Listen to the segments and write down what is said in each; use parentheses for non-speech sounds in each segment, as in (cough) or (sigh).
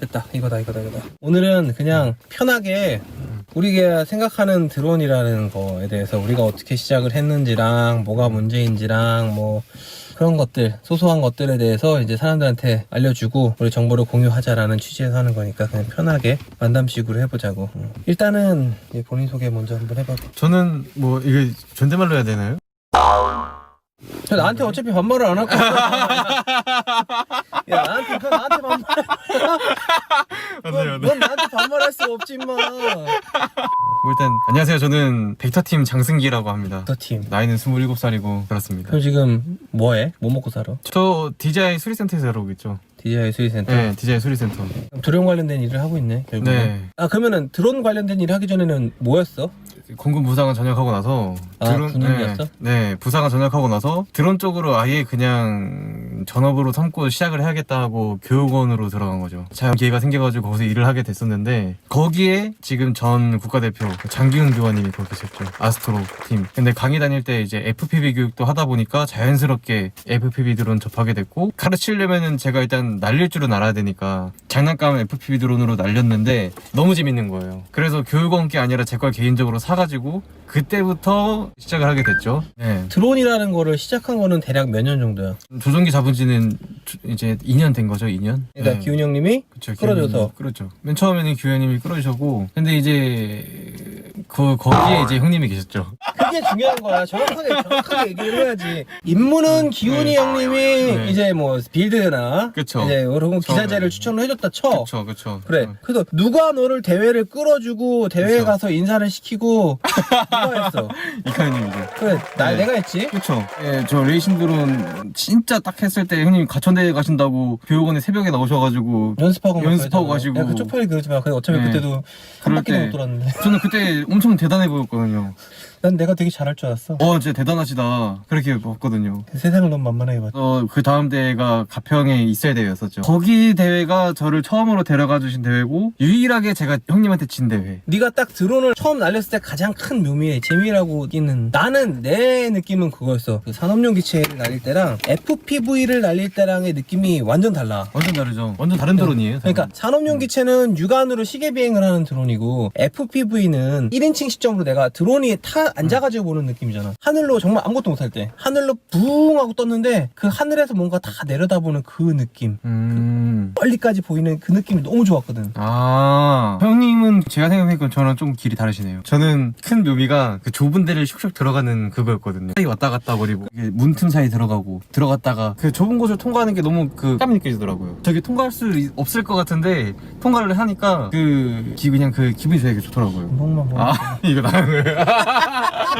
됐다. 이거다 이거다 이거다. 오늘은 그냥 편하게 우리가 생각하는 드론이라는 거에 대해서 우리가 어떻게 시작을 했는지랑 뭐가 문제인지랑 뭐 그런 것들 소소한 것들에 대해서 이제 사람들한테 알려주고 우리 정보를 공유하자라는 취지에서 하는 거니까 그냥 편하게 만담식으로 해보자고. 음. 일단은 본인 소개 먼저 한번 해봐 저는 뭐 이게 존댓말로 해야 되나요? 야, 나한테 어차피 반말을 안 할 거야. (laughs) 야 나한테 그 나한테 반말 넌, 넌 나한테 반말할 수 없지 임마 뭐 일단 안녕하세요. 저는 벡터팀 장승기라고 합니다. 더 팀. 나이는 27살이고 그렇습니다. 그럼 지금 뭐해? 뭐 먹고 살아? 저 DJI 수리센터에서 일하고 있죠. DJI 수리센터. 네, DJI 수리센터. 드론 관련된 일을 하고 있네. 결국에. 네. 아 그러면은 드론 관련된 일 하기 전에는 뭐였어? 공군 부사관 전역하고 나서 아, 군인이었어? 네, 네, 부사관 전역하고 나서 드론 쪽으로 아예 그냥 전업으로 삼고 시작을 해야겠다 하고 교육원으로 들어간 거죠. 자연 기회가 생겨가지고 거기서 일을 하게 됐었는데 거기에 지금 전 국가대표 장기훈 교관님이 거기 계셨죠. 아스트로 팀. 근데 강의 다닐 때 이제 FPV 교육도 하다 보니까 자연스럽게 FPV 드론 접하게 됐고 가르치려면은 제가 일단 날릴 줄은 알아야 되니까 장난감 FPV 드론으로 날렸는데 너무 재밌는 거예요. 그래서 교육원 게 아니라 제 걸 개인적으로 사가지고 그때부터 시작을 하게 됐죠. 네. 드론이라는 거를 시작한 거는 대략 몇 년 정도야? 조종기 잡은 지는 주- 이제 2년 된 거죠, 2년? 그러니까 기훈 형님이 그쵸, 끌어줘서. 끌었죠. 맨 처음에는 규현님이 끌어주셨고, 근데 이제, 그, 거기에 이제 형님이 계셨죠. 그게 중요한 거야. 정확하게 정확하게 얘기를 해야지. 임무는 기훈이 네. 형님이 네. 이제 뭐 빌드나 그쵸. 이제 여러 기사제를. 추천을 해줬다 쳐. 그쵸, 그쵸. 그래. 어. 그래서 누가 너를 대회를 끌어주고 대회에 그쵸. 가서 인사를 시키고 누가 (laughs) 했어? 이카이님이죠. 그래. 나 네. 내가 했지. 그쵸. 예, 저 레이싱 드론 진짜 딱 했을 때 형님 가천대회 가신다고 교육원에 새벽에 나오셔가지고 연습하고 막 연습하고. 가시고. 야, 그 쪽팔리 그러지 마. 근데 어차피 네. 그때도 한 그럴 바퀴도 때- 못 돌았는데. 저는 그때 엄청 대단해 보였거든요. 난 내가 되게 잘할 줄 알았어. 와, 진짜 대단하시다. 그렇게 봤거든요. 세상을 너무 만만하게 봤어. 어, 그 다음 대회가 가평에 있어야 대회였었죠. 거기 대회가 저를 처음으로 데려가 주신 대회고, 유일하게 제가 형님한테 진 대회. 네가 딱 드론을 처음 날렸을 때 가장 큰 묘미의 재미라고 느끼는 나는 내 느낌은 그거였어. 그 산업용 기체를 날릴 때랑 FPV를 날릴 때랑의 느낌이 완전 달라. 완전 다르죠. 완전 다른 드론이에요. 그러니까 산업용 기체는 육안으로 시계 비행을 하는 드론이고 FPV는 1인칭 시점으로 내가 드론이 타 앉아가지고 보는 느낌이잖아. 하늘로 정말 아무것도 못할 때 하늘로 붕 하고 떴는데 그 하늘에서 뭔가 다 내려다보는 그 느낌. 음. 멀리까지 보이는 그 느낌이 너무 좋았거든. 아, 형님은 제가 생각하니까 저랑 좀 길이 다르시네요. 저는 큰 묘미가 그 좁은 데를 슉슉 들어가는 그거였거든요. 사이 왔다 갔다 거리고, 이게 문틈 사이 들어가고, 들어갔다가 그 좁은 곳을 통과하는 게 너무 그 깜이 느껴지더라고요. 저기 통과할 수 있- 없을 것 같은데, 통과를 하니까 그, 기, 그냥 그 기분이 되게 좋더라고요. 목만 보고. 아, (laughs) 이거 나는 거예요. (laughs)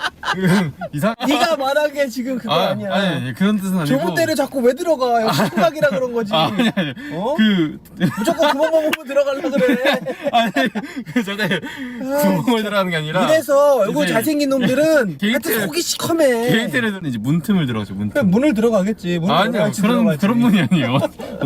그 이상. (laughs) 네가 말한 게 지금 그거 아, 니야 아니, 그런 뜻은 아니고. 좁은 데를 자꾸 왜 들어가? 역시 생각이라 그런 거지. 아, 아니, 아니. 어? 그, 무조건 그만 보고 들어가려 그래. (laughs) 아니, 그 전에 구멍을 들어가는 게 아니라. 이래서 얼굴 이제 잘생긴 놈들은 (laughs) 게이트- 하여튼 속이 시커매. 게이트에는 이제 문틈을 들어가죠, 그냥 문틈. 문을 들어가겠지. 문을 아니요, 들어가야지, 그런, 들어가지. 그런 분이 아니에요.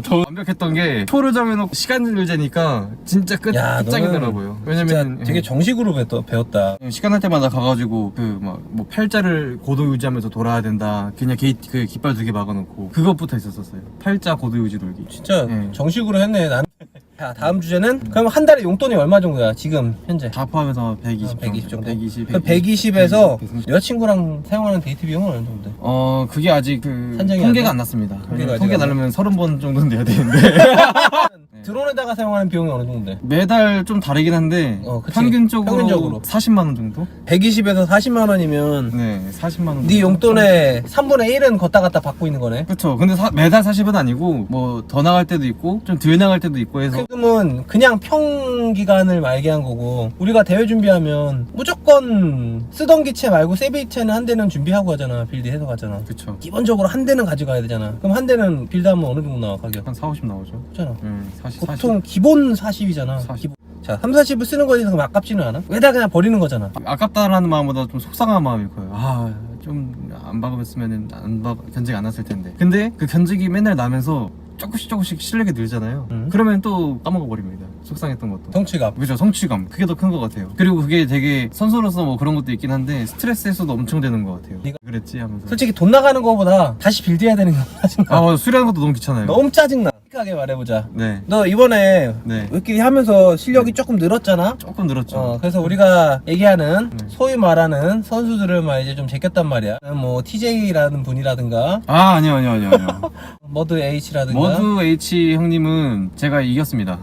더 완벽했던 게, 표를 정해놓고 시간을 재니까 진짜 끝, 야, 끝장이더라고요. 왜냐면, 되게 정식으로 배웠- 배웠다. 예, 시간 날 때마다 가가지고, 그, 막, 뭐, 팔자를 고도 유지하면서 돌아야 된다. 그냥 게이트, 그 깃발 두개 막아놓고. 그것부터 있었었어요. 팔자 고도 유지 돌기. 진짜 예. 정식으로 했네. 난. 자, 다음 주제는 그럼 한 달에 용돈이 얼마 정도야? 지금 현재. 다 포함해서 120 어, 120 정도. 120. 그 120에서 130. 여자친구랑 사용하는 데이트 비용은 어느 정도? 어 그게 아직 그 산정이 안 통계가 돼? 안 났습니다. 통계가 아직 통계 안 나려면 30번 정도는 돼야 되는데 (laughs) 드론에다가 사용하는 비용이 어느 정도인데? 매달 좀 다르긴 한데 어, 그치. 평균적으로, 평균적으로. 40만 원 정도? 120에서 40만 원이면 네 40만 원. 네 용돈의 3분의 1은 걷다 갔다 받고 있는 거네. 그렇죠. 근데 사- 매달 40은 아니고 뭐 더 나갈 때도 있고 좀 덜 나갈 때도 있고 해서 세금은 그냥 평기간을 말게 한 거고 우리가 대회 준비하면 무조건 쓰던 기체 말고 세비 기체는 한 대는 준비하고 가잖아 빌드 해서 가잖아 그렇죠. 기본적으로 한 대는 가져가야 되잖아 그럼 한 대는 빌드하면 어느 정도 나와 가격 한 4, 50 나오죠. 그렇잖아 음, 40, 보통 기본 40이잖아 40. 자 3, 40을 쓰는 거에 대해서 아깝지는 않아? 왜다 그냥 버리는 거잖아 아깝다라는 마음보다 좀 속상한 마음이 커요. 아, 좀 안 박으면은 안 박, 견적이 안 났을 텐데. 근데 그 견적이 맨날 나면서 조금씩 조금씩 실력이 늘잖아요. 음. 그러면 또 까먹어 버립니다. 속상했던 것도. 성취감. 그죠 성취감 그게 더 큰 것 같아요 그리고 그게 되게 선수로서 뭐 그런 것도 있긴 한데 스트레스 해소도 엄청 되는 것 같아요 네가- 그랬지 하면서 솔직히 돈 나가는 거보다 다시 빌드해야 되는 거 짜증나. 아 맞아 수리하는 것도 너무 귀찮아요 너무 짜증나. 솔직하게 말해보자. 네 너 이번에 네. 우리끼리 하면서 실력이 조금 늘었잖아? 조금 늘었죠 어, 그래서 우리가 얘기하는 네. 소위 말하는 선수들을 막 이제 좀 제꼈단 말이야. 뭐 TJ라는 분이라든가 아 아니요 아니요 아니요 아니요 (laughs) 머드 H라든가 머드 H 형님은 제가 이겼습니다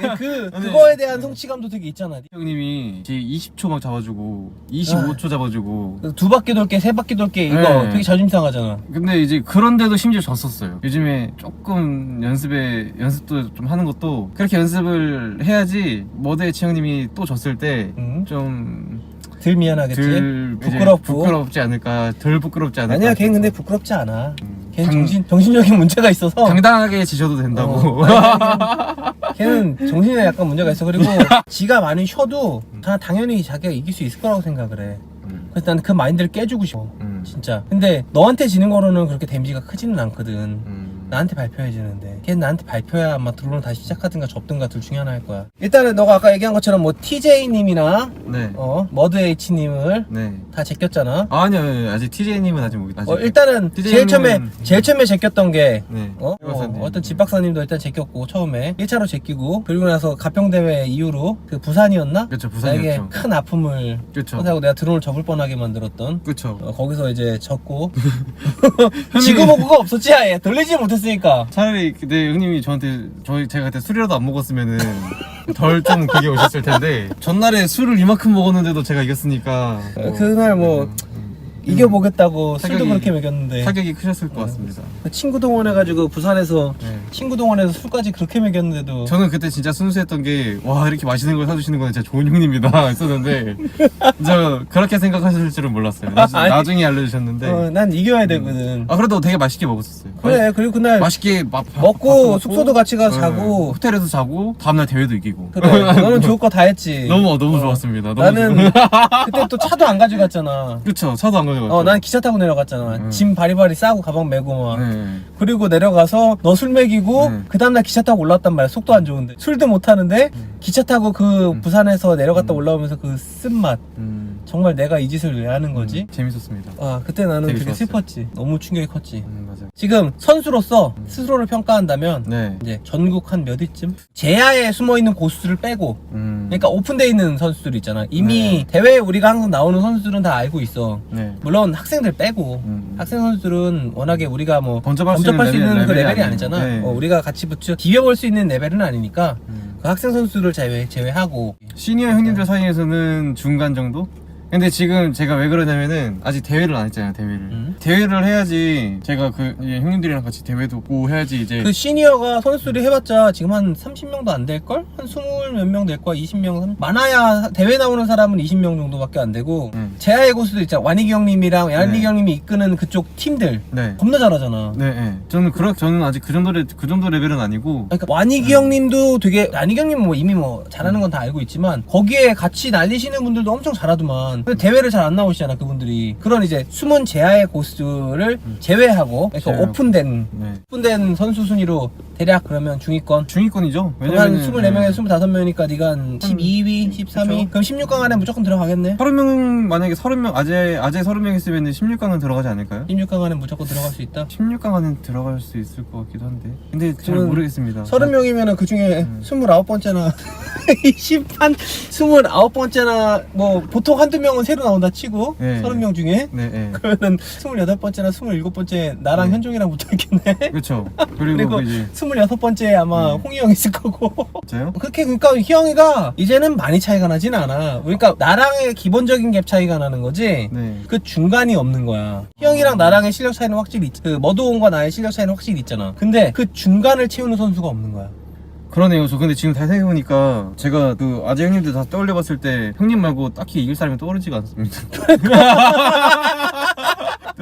막그 (laughs) 네. 그거에 대한 성취감도 되게 있잖아. 형님이 제 20초 막 잡아주고 25초 잡아주고 두 바퀴 돌게 세 바퀴 돌게 이거 네. 되게 자존심 상하잖아. 근데 이제 그런 데도 심지어 졌었어요. 요즘에 조금 연습에 연습도 좀 하는 것도 그렇게 연습을 해야지 머드의 치형님이 또 졌을 때 응? 좀덜 미안하겠지. 덜 이제 부끄럽고. 부끄럽지 않을까 덜 부끄럽지 않을까. 아니야, 걔는 근데 부끄럽지 않아. 음, 걔는 당- 정신 정신적인 문제가 있어서. 당당하게 지셔도 된다고. 어, 아니, 걔는 정신에 약간 문제가 있어. 그리고 (laughs) 지가 많이 쉬어도 다 당연히 자기가 이길 수 있을 거라고 생각을 해. 음, 그래서 나는 그 마인드를 깨주고 싶어. 음, 진짜. 근데 너한테 지는 거로는 그렇게 데미지가 크지는 않거든. 음. 나한테 발표해 주는데 걔는 나한테 발표야 아마 드론을 다시 시작하든가 접든가 둘 중에 하나 할 거야 일단은 너가 아까 얘기한 것처럼 뭐 TJ님이나 네. 어 머드 H님을 네. 다 제꼈잖아 아, 아니요, 아니요. 아직 TJ님은 아직 못. 아직. 어, 일단은 제일 처음에 님은- 제일 처음에 제꼈던 게 네. 어? 이 박사님. 어, 떤집 박사님도 일단 제꼈고 처음에 1차로 제끼고 그리고 나서 가평 대회 이후로 그 부산이었나? 나에게 부산이었죠. 큰 아픔을 그렇죠. 하고 내가 드론을 접을 뻔하게 만들었던 그렇죠. 어, 거기서 이제 졌고 (laughs) (laughs) 지금 뭐 그거 없었지 아예 돌리지 못했 으니까 차라리 그때 형님이 저한테 저희 제가 그때 술이라도 안 먹었으면은 덜 좀 그게 오셨을 텐데. 전날에 술을 이만큼 먹었는데도 제가 이겼으니까. 어, 그날 뭐 이겨보겠다고 술도 사격이- 그렇게 먹였는데 타격이 크셨을 것 같습니다. 그 친구 동원해가지고 부산에서 네. 친구 동원해서 술까지 그렇게 먹였는데도 저는 그때 진짜 순수했던 게 와 이렇게 맛있는 걸 사주시는 건 진짜 좋은 형님이다 (laughs) 했었는데 저 그렇게 생각하실 줄은 몰랐어요. (laughs) 나중, 아니. 나중에 알려주셨는데 어, 난 이겨야 되거든 아 그래도 되게 맛있게 먹었었어요. 그래 그리고 그날 맛있게 막 밥- 먹고 밥도 먹고, 숙소도 같이 가서 네, 자고. 호텔에서 자고 다음날 대회도 이기고 그래 너는 좋을 거 다 했지 (laughs) 너무 너무 좋았습니다. 너무 나는 그때 또 차도 안 가져갔잖아 그쵸 차도 안 가져갔죠. 어난 기차 타고 내려갔잖아 음. 짐 바리바리 싸고 가방 메고 막 네. 그리고 내려가서 너 술 먹이고 음. 그 다음날 기차 타고 올라왔단 말이야 속도 안 좋은데 술도 못 타는데 기차 타고 그 음. 부산에서 내려갔다 음. 올라오면서 그 쓴맛 음, 정말 내가 이 짓을 왜 하는 거지? 음, 재밌었습니다. 아 그때 나는 되게 되게, 좋았어요. 슬펐지 너무 충격이 컸지 음, 맞아요. 지금 선수로서 스스로를 평가한다면 네. 이제 전국 한 몇 위쯤? 제야에 숨어 있는 고수들을 빼고 음, 그러니까 오픈돼 있는 선수들 있잖아 이미 대회에 우리가 항상 나오는 선수들은 다 알고 있어 네. 물론 학생들 빼고 음. 학생 선수들은 워낙에 우리가 뭐수 범접할 수 있는 있는 그 레벨이. 아니잖아 네. 어, 우리가 같이 붙여 비벼볼 수 있는 레벨은 아니니까 음. 그 학생 선수들을 제외, 제외하고 시니어 형님들 사이에서는 중간 정도? 근데 지금 제가 왜 그러냐면은 아직 대회를 안 했잖아요 대회를 음. 대회를 해야지 제가 그 이제 형님들이랑 같이 대회도 보고 해야지 이제 그 시니어가 선수들이 해봤자 지금 한 30명도 안 될걸? 한 20몇명 될 거야 20명 많아야 대회 나오는 사람은 20명 정도밖에 안 되고 음. 제야의 고수들 있잖아 완익이 형님이랑 양익이 네. 형님이 이끄는 그쪽 팀들 네. 겁나 잘하잖아 네, 네. 저는 그렇 저는 아직 그 정도 레, 그 정도 레벨은 아니고 그러니까 완익이 형님도 되게 완익이 형님은 뭐 이미 뭐 잘하는 건 다 알고 있지만 거기에 같이 날리시는 분들도 엄청 잘하더만 근데 대회를 잘 안 나오시잖아 그분들이 그런 이제 숨은 제야의 고수들을 제외하고 그러니까 제외하고. 오픈된 네. 오픈된 선수 순위로 대략 그러면 중위권 중위권이죠. 그럼 한 왜냐면은 24명에서 네. 25명이니까 네가 한 12위, 13위 그럼 16강 안에 무조건 들어가겠네 30명 만약에 30명 아재 아재 30명 있으면 16강은 들어가지 않을까요? 16강 안에 무조건 들어갈 수 있다 16강 안에 들어갈 수 있을 것 같기도 한데. 근데 잘 그러면 모르겠습니다. 30명이면 그 중에 음. 29번째나 (laughs) 20한 29번째나 뭐 보통 한두 명은 새로 나온다 치고 네. 30명 중에 네, 네. 그러면 28번째나 27번째 나랑 네. 현종이랑 붙어 있겠네 (laughs) 그렇죠. 그리고, 그리고 이제 26번째 아마 음. 홍이 형 있을 거고 (laughs) 진짜요? 그렇게 그러니까 희영이가 이제는 많이 차이가 나진 않아 그러니까 나랑의 기본적인 갭 차이가 나는 거지 네. 그 중간이 없는 거야. 희영이랑 나랑의 실력 차이는 확실히 있, 그 머드온과 나의 실력 차이는 확실히 있잖아. 근데 그 중간을 채우는 선수가 없는 거야. 그러네요. 저 근데 지금 다시 생각해보니까 제가 그 아재 형님들 다 떠올려봤을 때 형님 말고 딱히 이길 사람이 떠오르지가 않습니다. (laughs)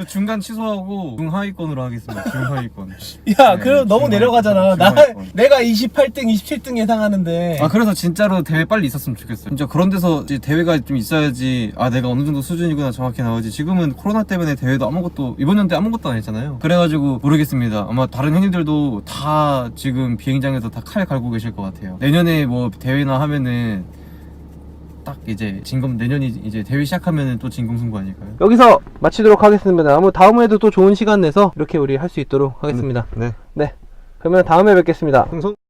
그 중간 취소하고 중하위권으로 하겠습니다. 중하위권. (laughs) 야, 네, 그럼 너무 내려가잖아. 나. 내가 28등, 27등 예상하는데. 아 그래서 진짜로 대회 빨리 있었으면 좋겠어요. 진짜 그런 데서 이제 대회가 좀 있어야지 아 내가 어느 정도 수준이구나 정확히 나오지. 지금은 코로나 때문에 대회도 아무것도 이번 연대 아무것도 안 했잖아요. 그래가지고 모르겠습니다. 아마 다른 형님들도 다 지금 비행장에서 다 칼 갈고 계실 것 같아요. 내년에 뭐 대회나 하면은 딱 이제 진검 내년이 이제 대회 시작하면은 또 진검 승부 아닐까요? 여기서 마치도록 하겠습니다. 뭐 다음에도 또 좋은 시간 내서 이렇게 우리 할 수 있도록 하겠습니다. 네. 네. 그러면 다음에 뵙겠습니다. 흥성